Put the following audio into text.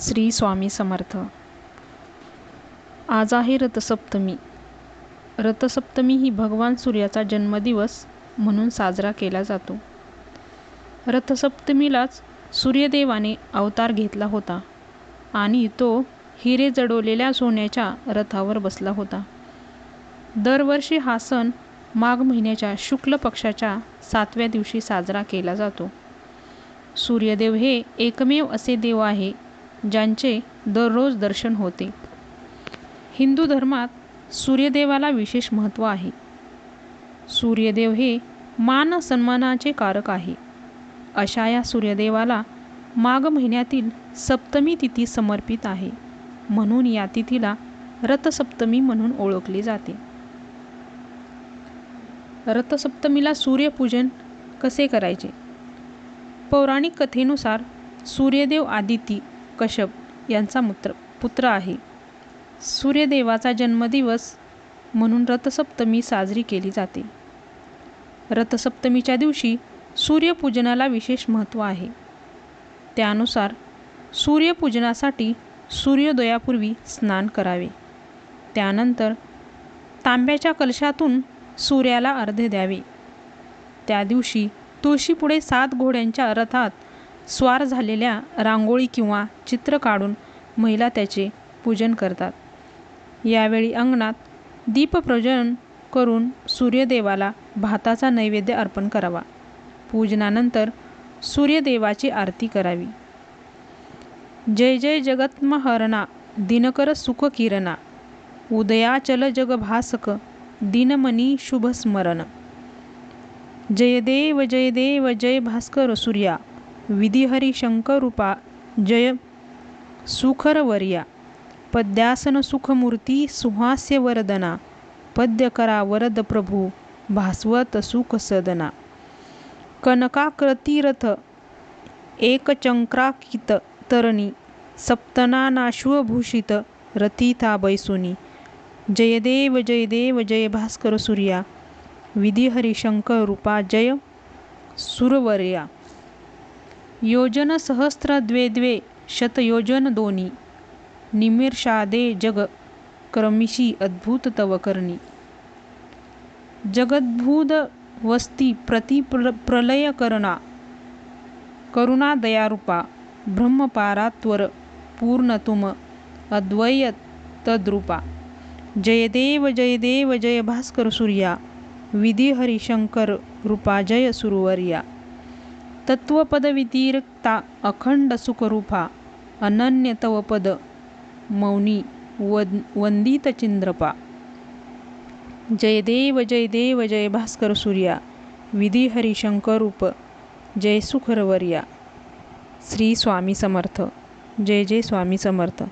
श्री स्वामी समर्थ. आज आहे रथसप्तमी. रथसप्तमी ही भगवान सूर्याचा जन्मदिवस म्हणून साजरा केला जातो. रथसप्तमीलाच सूर्यदेवाने अवतार घेतला होता आणि तो हिरे जडवलेल्या सोन्याच्या रथावर बसला होता. दरवर्षी हा सण माघ महिन्याच्या शुक्ल पक्षाच्या सातव्या दिवशी साजरा केला जातो. सूर्यदेव हे एकमेव असे देव आहे ज्यांचे दररोज दर्शन होते. हिंदू धर्मात सूर्यदेवाला विशेष महत्त्व आहे. सूर्यदेव हे मान सन्मानाचे कारक आहे. अशा या सूर्यदेवाला माघ महिन्यातील सप्तमी तिथी समर्पित आहे. म्हणून या तिथीला रथसप्तमी म्हणून ओळखली जाते. रथसप्तमीला सूर्यपूजन कसे करायचे? पौराणिक कथेनुसार सूर्यदेव आदिती कश्यप यांचा मुत्र पुत्र आहे. सूर्यदेवाचा जन्मदिवस म्हणून रथसप्तमी साजरी केली जाते. रथसप्तमीच्या दिवशी सूर्यपूजनाला विशेष महत्त्व आहे. त्यानुसार सूर्यपूजनासाठी सूर्योदयापूर्वी स्नान करावे. त्यानंतर तांब्याच्या कलशातून सूर्याला अर्धे द्यावे. त्या दिवशी तुळशीपुढे सात घोड्यांच्या रथात स्वार झालेल्या रांगोळी किंवा चित्र काढून महिला त्याचे पूजन करतात. यावेळी अंगणात दीपप्रज्वलन करून सूर्यदेवाला भाताचा नैवेद्य अर्पण करावा. पूजनानंतर सूर्यदेवाची आरती करावी. जय जय जगत्महरणा दिनकर सुख किरणा उदयाचल जगभासक दिनमनी शुभस्मरण. जय देव जय देव जय भास्कर सूर्या विधिहरी शंकरूपा जय सुखरवर्या पद्यासन सुखमूर्ती सुहास्यवरदना पद्यकरा वरद प्रभू भास्वत सुख सदना कनकाकृतीरथ एकचंक्राकित तरणी सप्तनानाश्वभूषित रथिता बैसुनी जयदेव जयदेव जय जय भास्कर सूर्या विधिहरी शंकर रूपा जय सुरवर्या योजन सहस्र द्वे द्वे शतयोजन दोनी। निमिर्षादे जग क्रमिशी अद्भुत तव करणी। जगद्भूत वस्ती प्रति प्रलय करणा करुणा दयारूपा ब्रह्मपारात्वर पूर्ण तुम अद्वय तद्रूपा। जयदेव जयदेव जय भास्कर सूर्या विधी हरिशंकर रूपा जय सुरवर्या। तत्वपद अखंड सुखरूपा अनन्य मौनी वन वंदित चिंद्रपा. जय देव जय देव जय भास्कर सूर्या विधी हरिशंकरूप जय सुखरवर्या. श्री स्वामी समर्थ. जय जय स्वामी समर्थ.